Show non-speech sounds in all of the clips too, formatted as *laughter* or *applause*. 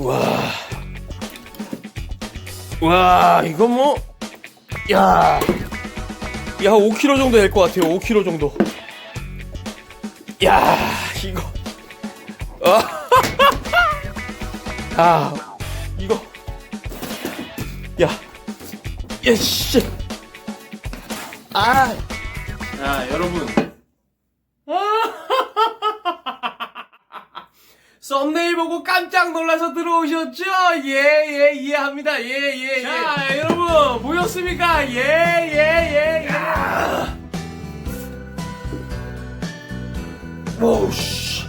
와. 와, 이거 뭐. 야. 야, 5kg 정도 될 것 같아요. 5kg 정도. 야, 이거. 아. 야, *laughs* 아, 이거. 야. 야, 씨. 아. 야, 여러분. 썸네일 보고 깜짝 놀라서 들어오셨죠? 예, 예, 이해합니다. 예, 예, 예. 자, 여러분, 보였습니까? 예, 예, 예, 예. 오우, 씨.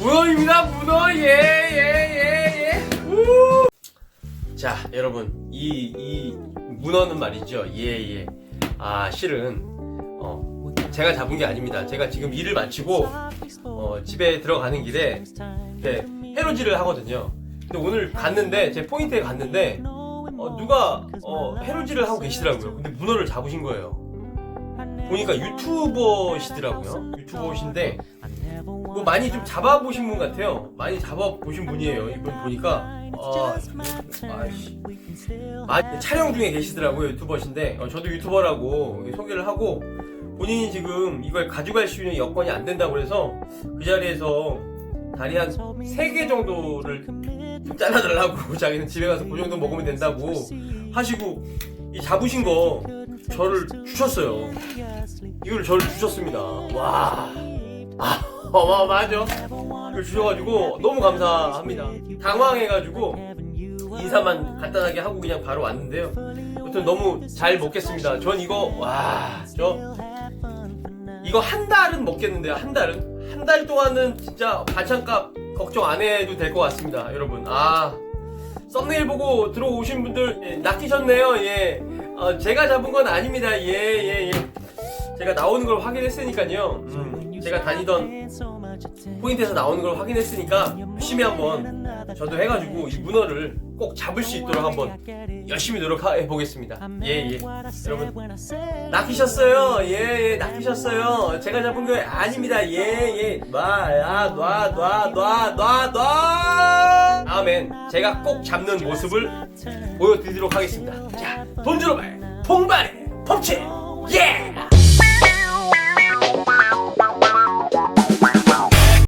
문어입니다, 문어. 예, 예, 예, 예. 우! 자, 여러분, 이, 이, 문어는 말이죠. 예, 예. 아, 실은, 어, 제가 잡은 게 아닙니다. 제가 지금 일을 마치고, 어, 집에 들어가는 길에, 네, 해로질을 하거든요. 근데 오늘 갔는데 제 포인트에 갔는데 어, 누가 어, 해로질을 하고 계시더라고요. 근데 문어를 잡으신 거예요. 보니까 유튜버시더라고요. 유튜버신데 뭐 많이 좀 잡아보신 분 같아요. 많이 잡아보신 분이에요. 이분 보니까 어, 아이씨. 많이 촬영 중에 계시더라고요. 유튜버신데 어, 저도 유튜버라고 소개를 하고 본인이 지금 이걸 가져갈 수 있는 여건이 안 된다고 해서 그 자리에서 다리 한 3개 정도를 좀 잘라달라고 *laughs* 자기는 집에 가서 그 정도 먹으면 된다고 하시고 이 잡으신 거 저를 주셨어요. 이걸 저를 주셨습니다. 와. 아, 어마어마하죠? 이걸 주셔가지고 너무 감사합니다. 당황해가지고 인사만 간단하게 하고 그냥 바로 왔는데요. 아무튼 너무 잘 먹겠습니다. 전 이거 와 저 이거 한 달은 먹겠는데요 한 달은? 한 달 동안은 진짜 반찬값 걱정 안 해도 될 것 같습니다 여러분. 아 썸네일 보고 들어오신 분들 예, 낚이셨네요 예. 어, 제가 잡은 건 아닙니다 예 예 예, 예. 제가 나오는 걸 확인했으니까요. 음, 제가 다니던 포인트에서 나오는 걸 확인했으니까 열심히 한번 저도 해가지고 이 문어를 꼭 잡을 수 있도록 한번 열심히 노력해 보겠습니다. 예, 예. 여러분, 낚이셨어요? 예, 예, 낚이셨어요. 제가 잡은 거 아닙니다. 예, 예. 놔, 야, 놔, 놔, 놔, 놔, 놔. 다음엔 제가 꼭 잡는 모습을 보여드리도록 하겠습니다. 자, 돈주로발, 통발에, 펌치! 예!